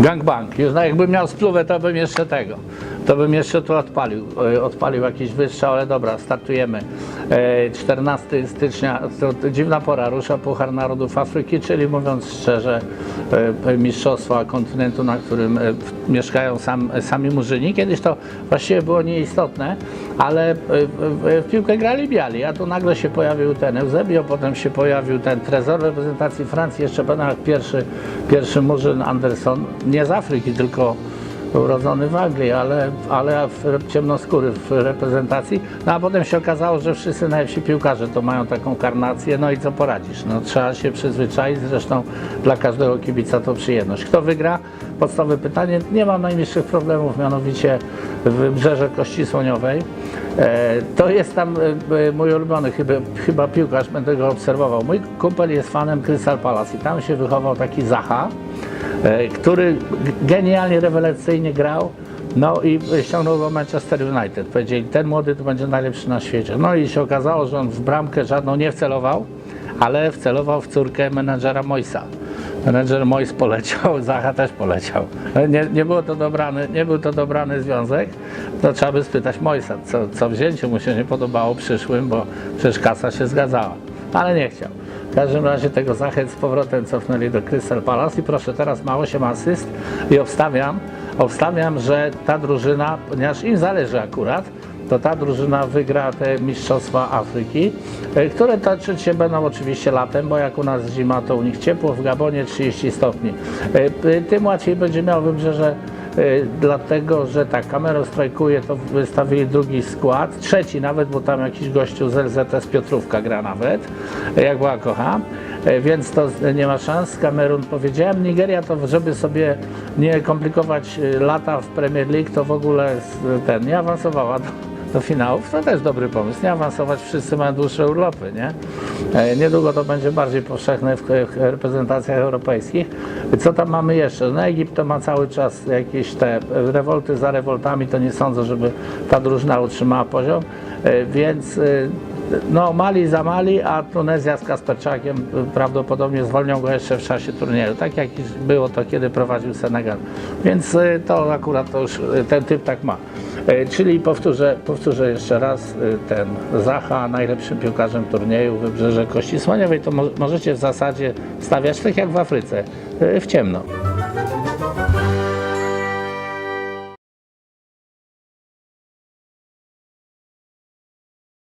Gangbang. Już jakbym miał spluwę, to bym jeszcze tego. To bym jeszcze tu odpalił. e, Odpalił jakiś wystrzał, ale dobra, startujemy. E, 14 stycznia, to, dziwna pora, rusza Puchar Narodów Afryki, czyli mówiąc szczerze, e, mistrzostwa kontynentu, na którym e, mieszkają sam, sami murzyni. Kiedyś to właściwie było nieistotne, ale e, w, piłkę grali biali, a tu nagle się pojawił ten Eusebio, potem się pojawił ten trezor reprezentacji Francji, jeszcze jak pierwszy, pierwszy murzyn Anderson, nie z Afryki, tylko urodzony w Anglii, ale, ale w, ciemnoskóry w reprezentacji. No a potem się okazało, że wszyscy najlepsi piłkarze to mają taką karnację, no i co poradzisz? No, trzeba się przyzwyczaić, zresztą dla każdego kibica to przyjemność. Kto wygra? Podstawowe pytanie. Nie mam najmniejszych problemów, mianowicie Wybrzeże Kości Słoniowej. E, to jest tam e, mój ulubiony chyba, chyba piłkarz, będę go obserwował. Mój kumpel jest fanem Crystal Palace i tam się wychował taki Zaha, który g- genialnie, rewelacyjnie grał. No i ściągnął go Manchester United. Powiedzieli, ten młody to będzie najlepszy na świecie. No i się okazało, że on w bramkę żadną nie wcelował, ale wcelował w córkę menadżera Moisa. Menedżer Mois poleciał, Zacha też poleciał. Nie, nie, było to dobrany, nie był to dobrany związek. To trzeba by spytać Moisa, co, co mu się nie podobało przyszłym, bo przecież kasa się zgadzała. Ale nie chciał. W każdym razie tego Zachę z powrotem cofnęli do Crystal Palace i proszę, teraz ma 8 asyst i obstawiam, obstawiam, że ta drużyna, ponieważ im zależy akurat, to ta drużyna wygra te Mistrzostwa Afryki, e, które toczyć się będą oczywiście latem, bo jak u nas zima, to u nich ciepło, w Gabonie 30 stopni. E, Tym łatwiej będzie miał wybrzeże, dlatego że tak, kamerą strajkuje, to wystawili drugi skład, trzeci nawet, bo tam jakiś gościu z LZS Piotrówka gra nawet, jak była kocham. E, Więc to nie ma szans. Kamerun powiedziałem. Nigeria to, żeby sobie nie komplikować e, lata w Premier League, to w ogóle ten nie awansowała do, finałów. To też dobry pomysł. Nie awansować, wszyscy mają dłuższe urlopy, nie? E, Niedługo to będzie bardziej powszechne w, w reprezentacjach europejskich. Co tam mamy jeszcze? No Egipt to ma cały czas jakieś te rewolty za rewoltami, to nie sądzę, żeby ta drużyna utrzymała poziom, E, więc e, no, Mali za Mali, a Tunezja z Kasperczakiem y, prawdopodobnie zwolnią go jeszcze w czasie turnieju, tak jak było to, kiedy prowadził Senegal. Więc y, to akurat to już y, ten typ tak ma. Czyli powtórzę, powtórzę jeszcze raz, ten Zacha najlepszym piłkarzem turnieju Wybrzeże Kości Słoniowej, to mo- możecie w zasadzie stawiać tak jak w Afryce, w ciemno.